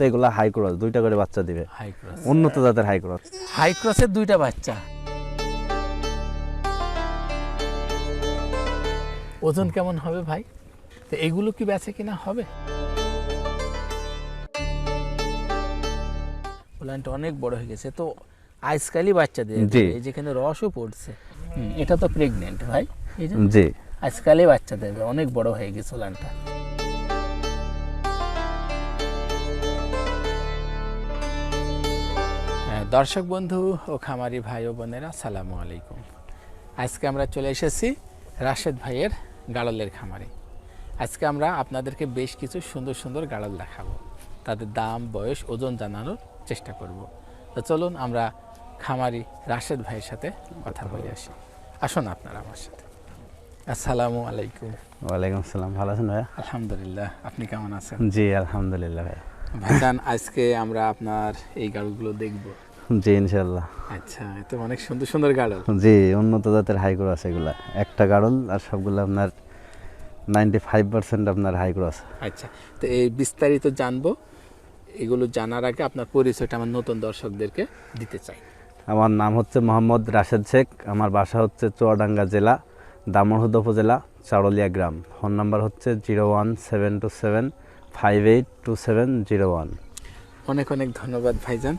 তো এগুলা high cross দুইটা করে বাচ্চা দিবে। হাই ক্রস উন্নত জাতের হাই ক্রস হাই ক্রসের দুইটা বাচ্চা। ওজন কেমন হবে ভাই? তো এগুলো কি বেচে কিনা হবে? প্ল্যান্ট অনেক বড় হয়ে গেছে তো আজকালই বাচ্চা দিয়ে যেখানে রসও পড়ছে। এটা তো প্রেগনেন্ট ভাই এই যে? জি। আজকালই বাচ্চা দেবে অনেক বড় হয়ে গেছে প্ল্যান্টটা দর্শক বন্ধু ও খামারি ভাই ও বোনেরা সালামু আলাইকুম। আজকে আমরা চলে এসেছি রাশেদ ভাইয়ের গাড়লের খামারে। আজকে আমরা আপনাদেরকে বেশ কিছু সুন্দর সুন্দর গাড়ল দেখাবো। তাদের দাম বয়স ওজন জানানোর চেষ্টা করব। তো চলুন আমরা খামারি রাশেদ ভাইয়ের সাথে কথা বলে আসি। আসুন আপনারা আমার সাথে। আসসালামু আলাইকুম। ওয়ালাইকুম আসসালাম। ভালো আছেন ভাইয়া? আলহামদুলিল্লাহ। আপনি কেমন আছেন? জি আলহামদুলিল্লাহ ভাইয়া। ভাইজান আজকে আমরা আপনার এই গাড়লগুলো দেখব। জি ইনশাল্লাহ আচ্ছা এত অনেক সুন্দর সুন্দর গাড়ল। জি উন্নত জাতের হাই ক্রস এগুলা। একটা গাড়ল আর সবগুলো আপনার নাইনটি ফাইভ পার্সেন্ট আপনার হাই ক্রস আচ্ছা তো এই বিস্তারিত জানব। এগুলো জানার আগে আপনার পরিচয়টা আমার নতুন দর্শকদেরকে দিতে চাই। আমার নাম হচ্ছে মোহাম্মদ রাশেদ শেখ আমার বাসা হচ্ছে চুয়াডাঙ্গা জেলা দামোহদ উপজেলা চারলিয়া গ্রাম। ফোন নাম্বার হচ্ছে zero one seven two seven five eight two seven zero one অনেক অনেক ধন্যবাদ ভাইজান।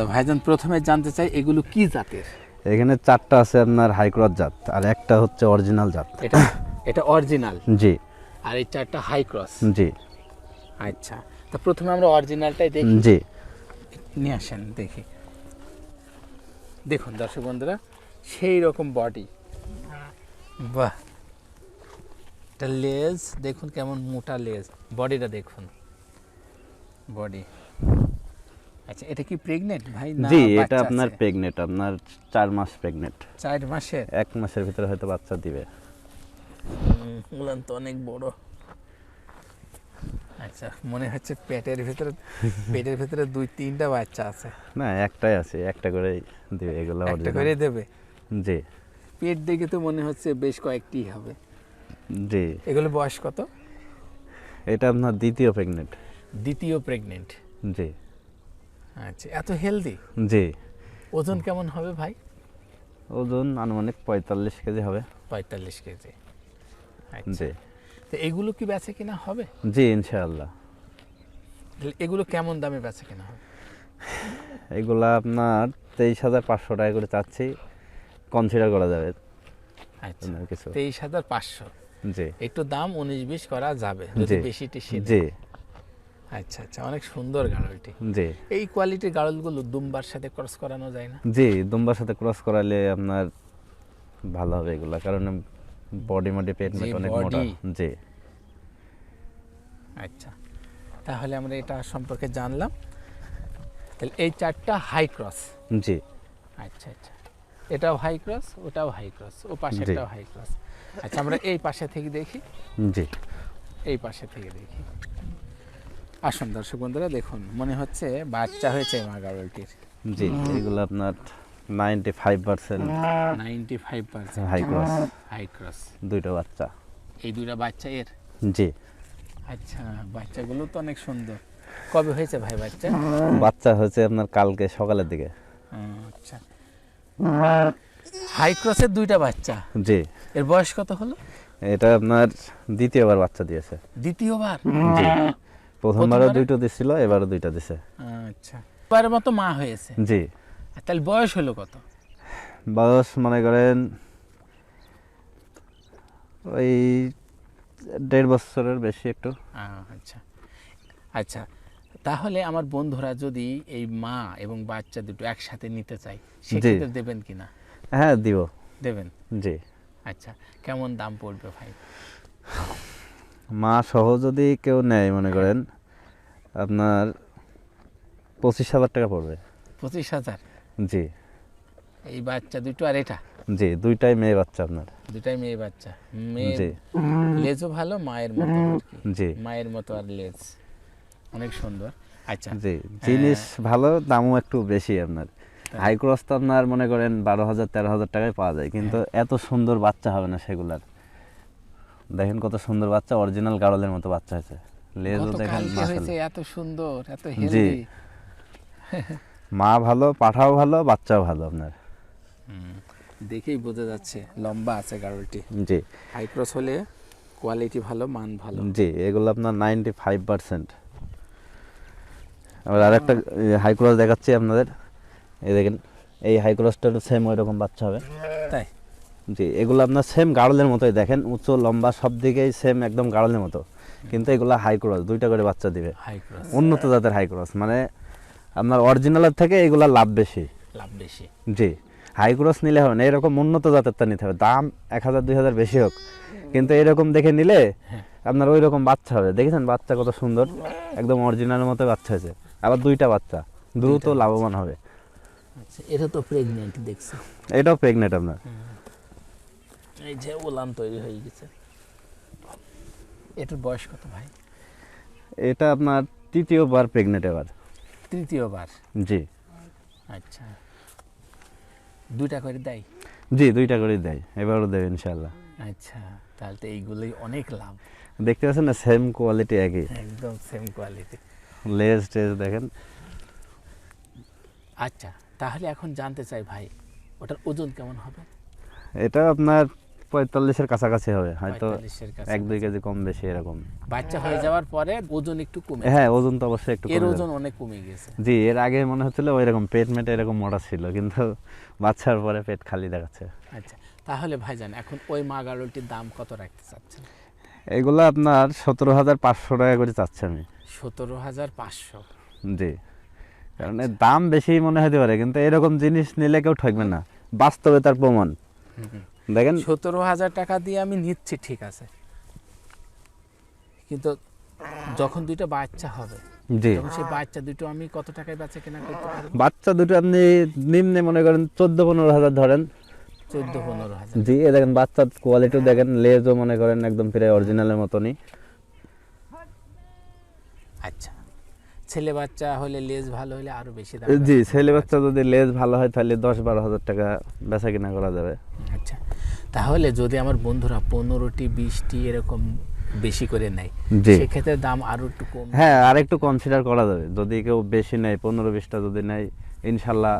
তো ভাইজান প্রথমে জানতে চাই এগুলো কি জাতের? এখানে চারটা আছে আপনার হাই ক্রস জাত আর একটা হচ্ছে অরিজিনাল জাত। এটা এটা অরিজিনাল জি। আর এই চারটা হাই ক্রস জি। আচ্ছা তা প্রথমে আমরা অরিজিনালটাই দেখি। জি। নিয়ে আসেন দেখি। দেখুন দর্শক বন্ধুরা সেই রকম বডি বাহ! এটা লেজ দেখুন কেমন মোটা লেজ বডিটা দেখুন। বডি আচ্ছা এটা কি প্রেগনেন্ট ভাই না জি এটা আপনার প্রেগনেন্ট আপনার চার মাস প্রেগনেন্ট চার মাসের? এক মাসের ভিতরে হয়তো বাচ্চা দিবে। উলান তো অনেক বড়। আচ্ছা মনে হচ্ছে পেটের ভিতরে পেটের ভিতরে দুই তিনটা বাচ্চা আছে। না একটাই আছে একটা করে দিবে এগুলো একটা। করে দেবে? জি। পেট দেখে তো মনে হচ্ছে বেশ কয়েকটি হবে। জি। এগুলো বয়স কত? এটা আপনার দ্বিতীয় প্রেগনেন্ট দ্বিতীয় প্রেগনেন্ট জি। আচ্ছা এত হেলদি জি। ওজন কেমন হবে ভাই? ওজন আনুমানিক পঁয়তাল্লিশ কেজি হবে। পঁয়তাল্লিশ কেজি। আচ্ছা। জি। তো এগুলো কি বেচে কিনা হবে? জি ইনশাআল্লাহ। এগুলো কেমন দামে বেচে কিনা হবে? এগুলো আপনার তেইশ হাজার পাঁচশো টাকা করে চাচ্ছি। কনসিডার করা যাবে। আচ্ছা। তেইশ হাজার পাঁচশো। জি। একটু দাম উনিশ বিশ করা যাবে যদি বেশি টেশি জি। আচ্ছা আচ্ছা অনেক সুন্দর গাড়লটি জি। এই কোয়ালিটির গাড়লগুলো দুম্বার সাথে ক্রস করানো যায় না? জি দুম্বার সাথে ক্রস করালে আপনার ভালো হবে এগুলা কারণ বডি মডি পেট মেট অনেক মোটা। জি। আচ্ছা তাহলে আমরা এটা সম্পর্কে জানলাম। তাহলে এই চারটা হাই ক্রস জি। আচ্ছা আচ্ছা এটাও হাই ক্রস ওটাও হাই ক্রস ও পাশেরটাও হাই ক্রস আচ্ছা আমরা এই পাশে থেকে দেখি। জি। এই পাশে থেকে দেখি। আসুন দর্শক বন্ধুরা দেখুন মনে হচ্ছে বাচ্চা হয়েছে মা গাড়লটির জি এগুলো আপনার ninety five percent ninety five percent high cross high cross দুইটা বাচ্চা। এই দুইটা বাচ্চা এর? জি। আচ্ছা বাচ্চাগুলো তো অনেক সুন্দর। কবে হয়েছে ভাই বাচ্চা? বাচ্চা হয়েছে আপনার কালকে সকালের দিকে। আচ্ছা। হাই ক্রসের দুইটা বাচ্চা? জি। এর বয়স কত হলো? এটা আপনার দ্বিতীয়বার বাচ্চা দিয়েছে। দ্বিতীয়বার? জি। প্রথমবারও প্রথমবারে? দুইটা দিছিল এবারও দুইটা দিছে। আচ্ছা। এবারের মতো মা হয়েছে? জি। তাহলে বয়স হলো কত? বয়স মনে করেন ওই দেড় বছরের বেশি একটু। আচ্ছা। আচ্ছা তাহলে আমার বন্ধুরা যদি এই মা এবং বাচ্চা দুটো একসাথে নিতে চায় সেক্ষেত্রে দেবেন কিনা? হ্যাঁ দিব। দেবেন? জি। আচ্ছা কেমন দাম পড়বে ভাই? মা সহ যদি কেউ নেয় মনে করেন আপনার পঁচিশ হাজার টাকা পড়বে। পঁচিশ হাজার? জি। এই বাচ্চা দুটো আর এটা? জি দুইটাই মেয়ে বাচ্চা আপনার। দুটাই মেয়ে বাচ্চা। মেয়ে জি। লেজও ভালো মায়ের মতো জি। মায়ের মতো আর লেজ। অনেক সুন্দর। আচ্ছা। জি জিনিস ভালো দামও একটু বেশি আপনার। হাই ক্রস তো আপনার মনে করেন বারো হাজার তেরো হাজার টাকায় পাওয়া যায়। কিন্তু এত সুন্দর বাচ্চা হবে না সেগুলার। দেখেন কত সুন্দর বাচ্চা অরিজিনাল গাড়লের মতো বাচ্চা হয়েছে। লেজও দেখেন হয়েছে? এত সুন্দর এত। হেলদি মা ভালো পাঠাও ভালো বাচ্চাও ভালো আপনার। দেখেই বোঝা যাচ্ছে লম্বা আছে গাড়লটি জি। হাই ক্রস হলে কোয়ালিটি ভালো মান ভালো। জি এগুলো আপনার নাইনটি ফাইভ পার্সেন্ট আবার আরেকটা হাই ক্রস দেখাচ্ছি আপনাদের। এই দেখেন এই হাই ক্রসটার সেম ওই রকম বাচ্চা হবে। তাই? জি এগুলো আপনার সেম গাড়লের মতোই। দেখেন উঁচু লম্বা সব দিকেই সেম একদম গাড়লের মতো। কিন্তু এগুলো হাই ক্রস দুইটা করে বাচ্চা দিবে। উন্নত জাতের হাই ক্রস মানে আপনার অরিজিনালের থেকে এগুলা লাভ বেশি। লাভ বেশি। জি হাই ক্রস নিলে হবে না এরকম উন্নত জাতেরটা নিতে হবে। দাম এক হাজার দুই হাজার বেশি হোক। কিন্তু এরকম দেখে নিলে হ্যাঁ। আপনার ওই রকম বাচ্চা হবে। দেখেছেন? বাচ্চা কত সুন্দর। একদম অরিজিনালের মতো বাচ্চা হয়েছে। আবার দুইটা বাচ্চা দ্রুত লাভবান হবে। আচ্ছা এটা তো প্রেগনেন্ট দেখছি। এটাও প্রেগনেন্ট আপনার। এই যে ওলান তৈরি হয়ে গেছে। এটার বয়স কত ভাই? এটা আপনার তৃতীয়বার প্রেগনেন্ট এবার। তৃতীয়বার? জি। আচ্ছা। দুইটা করে দেয়? জি দুইটা করে দেয়। এবারও দেবে ইনশাল্লাহ আচ্ছা তাহলে তো এইগুলোই অনেক লাভ। দেখতে পাচ্ছেন না সেম কোয়ালিটি একই। একদম সেম কোয়ালিটি লেজ টেজ দেখেন। আচ্ছা তাহলে এখন জানতে চাই ভাই ওটার ওজন কেমন হবে? এটা আপনার পঁয়তাল্লিশের কাছাকাছি হবে হয়তো 45 এর কাছে এক দুই কেজি কম বেশি এরকম। বাচ্চা হয়ে যাওয়ার পরে ওজন একটু কমে হ্যাঁ ওজন তো অবশ্যই একটু এর ওজন অনেক কমে গেছে। জি এর আগে মনে হচ্ছিল ওই রকম পেট মেটে এরকম মোটা ছিল কিন্তু বাচ্চার পরে পেট খালি দেখাচ্ছে। আচ্ছা তাহলে ভাইজান এখন ওই মা গাড়লটির দাম কত রাখতে চাচ্ছেন? এগুলো আপনার সতেরো হাজার পাঁচশো টাকা করে চাচ্ছি আমি। সতেরো হাজার পাঁচশো। জি কারণ দাম বেশি মনে হতে পারে কিন্তু এরকম জিনিস নিলে কেউ ঠকবে না। বাস্তবে তার প্রমাণ। দেখেন। সতেরো হাজার টাকা দিয়ে আমি নিচ্ছি ঠিক আছে। কিন্তু যখন দুইটা বাচ্চা হবে জি। সেই বাচ্চা দুটো আমি কত টাকায় বেচা কেনা করতে পারব? বাচ্চা দুটো আপনি নিম্নে মনে করেন চোদ্দ পনেরো হাজার ধরেন। চোদ্দ পনেরো হাজার। জি এ দেখেন বাচ্চার কোয়ালিটিও দেখেন লেজও মনে করেন একদম প্রায় অরিজিনালের মতনই। আচ্ছা ছেলে বাচ্চা হলে লেজ ভালো হলে আরও বেশি দাম জি ছেলে বাচ্চা যদি লেজ ভালো হয় তাহলে দশ বারো হাজার টাকা বেচা কিনা করা যাবে। আচ্ছা তাহলে যদি আমার বন্ধুরা পনেরোটি বিশটি এরকম বেশি করে নেয়। সেক্ষেত্রে দাম আরও একটু কম। হ্যাঁ আর একটু কনসিডার করা যাবে। যদি কেউ বেশি নেয় পনেরো বিশটা যদি নেয় ইনশাল্লাহ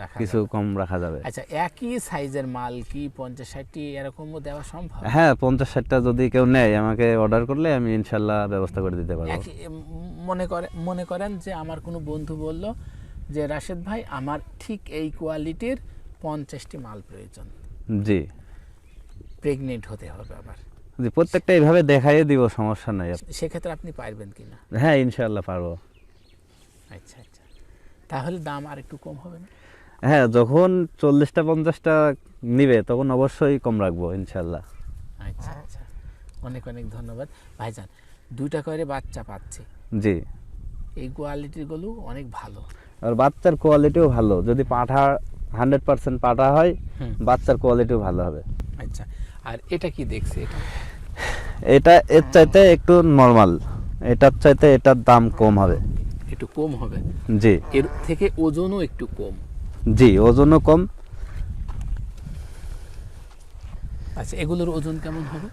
রাখা কিছু কম রাখা যাবে। আচ্ছা একই সাইজের মাল কি পঞ্চাশ ষাটটি এরকমও দেওয়া সম্ভব? হ্যাঁ পঞ্চাশ ষাটটা যদি কেউ নেয় আমাকে অর্ডার করলে আমি ইনশাল্লাহ ব্যবস্থা করে দিতে পারব। মনে করে মনে করেন যে আমার কোনো বন্ধু বলল যে রাশেদ ভাই আমার ঠিক এই কোয়ালিটির পঞ্চাশটি মাল প্রয়োজন। জি। প্রেগনেন্ট হতে হবে আবার জি প্রত্যেকটা এইভাবে দেখাই দিব সমস্যা নাই। সেক্ষেত্রে আপনি পারবেন কিনা হ্যাঁ ইনশাল্লাহ পারব। আচ্ছা আচ্ছা। তাহলে দাম আর একটু কম হবে না? হ্যাঁ যখন চল্লিশটা পঞ্চাশটা নিবে তখন অবশ্যই কম রাখব ইনশাল্লাহ আচ্ছা আচ্ছা। অনেক অনেক ধন্যবাদ। ভাইজান দুইটা করে বাচ্চা পাচ্ছি। জি। এই কোয়ালিটিগুলো অনেক ভালো। আর বাচ্চার কোয়ালিটিও ভালো। যদি পাঠা হান্ড্রেড পার্সেন্ট পাঠা হয় বাচ্চার কোয়ালিটিও ভালো হবে। আচ্ছা। আর এটা কি দেখছি এটা? এটা এর চাইতে একটু নর্মাল এটার চাইতে এটার দাম কম হবে। একটু কম হবে? জি। এর থেকে ওজনও একটু কম। জি ওজনও কম। আচ্ছা এগুলোর ওজন কেমন হবে?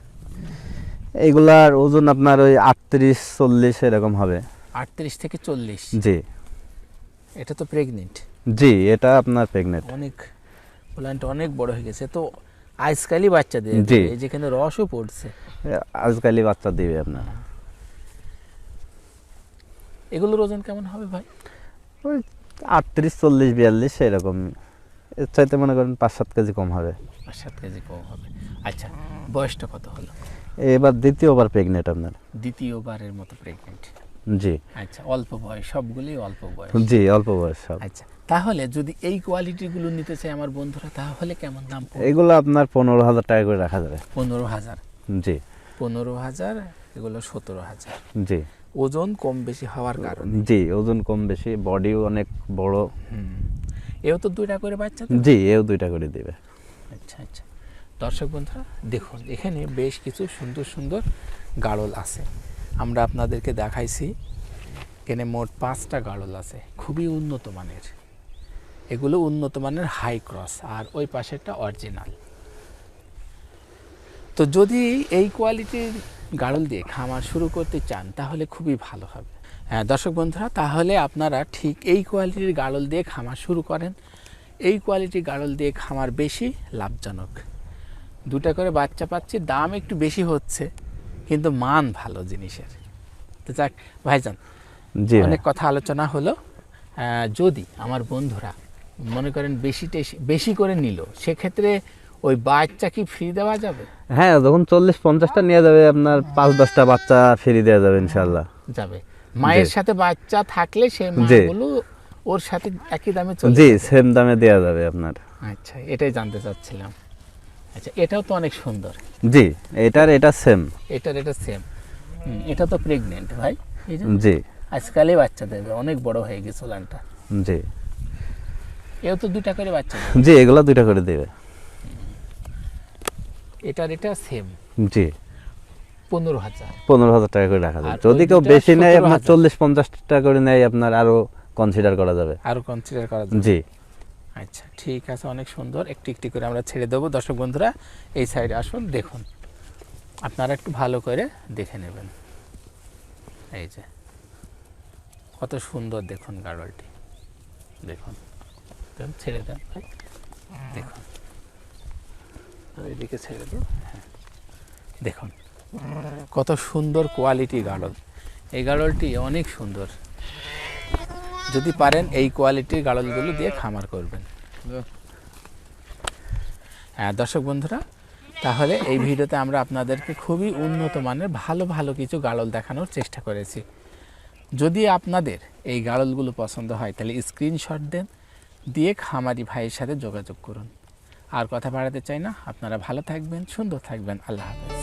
এগুলার ওজন আপনার ওই আটত্রিশ চল্লিশ এরকম হবে। আটত্রিশ থেকে চল্লিশ? জি। এটা তো প্রেগনেন্ট জি এটা আপনার প্রেগনেন্ট অনেক প্ল্যান্ট অনেক বড় হয়ে গেছে। তো আজকালই বাচ্চা জি। দেবে, যেখানে রসও পড়ছে। আজকালই বাচ্চা দিবে আপনার। এগুলোর ওজন কেমন হবে ভাই? ওই আটত্রিশ চল্লিশ বিয়াল্লিশ এরকম। এর চাইতে মনে করেন পাঁচ সাত কেজি কম হবে। পাঁচ সাত কেজি কম হবে। আচ্ছা বয়সটা কত হলো? এবার দ্বিতীয়বার প্রেগনেন্ট আপনার। দ্বিতীয়বারের মতো প্রেগনেন্ট জি। আচ্ছা অল্প বয়স সবগুলোই অল্প বয়স। জি অল্প বয়স সব। আচ্ছা তাহলে যদি এই কোয়ালিটিগুলো নিতে চাই আমার বন্ধুরা তাহলে কেমন দাম এগুলো আপনার পনেরো হাজার টাকা করে রাখা যাবে। পনেরো হাজার? জি। পনেরো হাজার এগুলো সতেরো হাজার। জি। ওজন কম বেশি হওয়ার কারণে। জি ওজন কম বেশি বডিও অনেক বড়। এও তো দুইটা করে বাচ্চা? জি এও দুইটা করে দিবে। আচ্ছা আচ্ছা। দর্শক বন্ধুরা দেখুন এখানে বেশ কিছু সুন্দর সুন্দর গাড়ল আছে। আমরা আপনাদেরকে দেখাইছি এখানে মোট পাঁচটা গাড়ল আছে। খুবই উন্নত মানের। এগুলো উন্নত মানের হাই ক্রস আর ওই পাশেরটা অরিজিনাল তো যদি এই কোয়ালিটির গাড়ল দিয়ে খামার শুরু করতে চান তাহলে খুবই ভালো হবে। হ্যাঁ দর্শক বন্ধুরা তাহলে আপনারা ঠিক এই কোয়ালিটির গাড়ল দিয়ে খামার শুরু করেন। এই কোয়ালিটির গাড়ল দিয়ে খামার বেশি লাভজনক। দুটা করে বাচ্চা পাচ্ছি দাম একটু বেশি হচ্ছে কিন্তু মান ভালো জিনিসের। তো যাক ভাইজান অনেক কথা আলোচনা হলো। যদি আমার বন্ধুরা মনে করেন বেশি বেশি করে নিল সেক্ষেত্রে ওই বাচ্চা কি ফ্রি দেওয়া যাবে? হ্যাঁ যখন চল্লিশ পঞ্চাশটা নিয়ে যাবে আপনার পাঁচ দশটা বাচ্চা ফ্রি দেওয়া যাবে ইনশাল্লাহ যাবে। মায়ের সাথে বাচ্চা থাকলে জি। মাগুলো ওর সাথে একই দামে চলে জি। সেম দামে দেওয়া যাবে আপনার। আচ্ছা এটাই জানতে চাচ্ছিলাম। আচ্ছা এটাও তো অনেক সুন্দর। জি এটার এটা সেম এটার এটা সেম এটা তো প্রেগনেন্ট ভাই এই যে। জি। আজকালই বাচ্চা দেবে অনেক বড় হয়ে গেছে লানটা জি। এও তো দুটা করে বাচ্চা জি এগুলো দুইটা করে দেবে। এটার এটা সেম জি। পনেরো হাজার। পনেরো হাজার টাকা করে রাখা যাবে। যদি কেউ বেশি নেয় আপনার চল্লিশ পঞ্চাশ টাকা করে নেয় আপনার আরও কনসিডার করা যাবে। আরও কনসিডার করা যাবে। জি। আচ্ছা ঠিক আছে অনেক সুন্দর। একটি একটি করে আমরা ছেড়ে দেবো। দর্শক বন্ধুরা এই সাইডে আসুন দেখুন। আপনারা একটু ভালো করে দেখে নেবেন। এই যে কত সুন্দর দেখুন গাড়লটি দেখুন। দেন, ছেড়ে দেন। ভাই। দেখুন আর এদিকে ছেড়ে দিন। হ্যাঁ। দেখুন কত সুন্দর কোয়ালিটি গাড়ল। এই গাড়লটি অনেক সুন্দর। যদি পারেন এই কোয়ালিটির গাড়লগুলো দিয়ে খামার করবেন। হ্যাঁ দর্শক বন্ধুরা তাহলে এই ভিডিওতে আমরা আপনাদেরকে খুবই উন্নত মানের ভালো ভালো কিছু গাড়ল দেখানোর চেষ্টা করেছি। যদি আপনাদের এই গাড়লগুলো পছন্দ হয় তাহলে স্ক্রিনশট দেন দিয়ে খামারি ভাইয়ের সাথে যোগাযোগ করুন। আর কথা বাড়াতে চাই না। আপনারা ভালো থাকবেন, সুন্দর থাকবেন। আল্লাহ হাফেজ।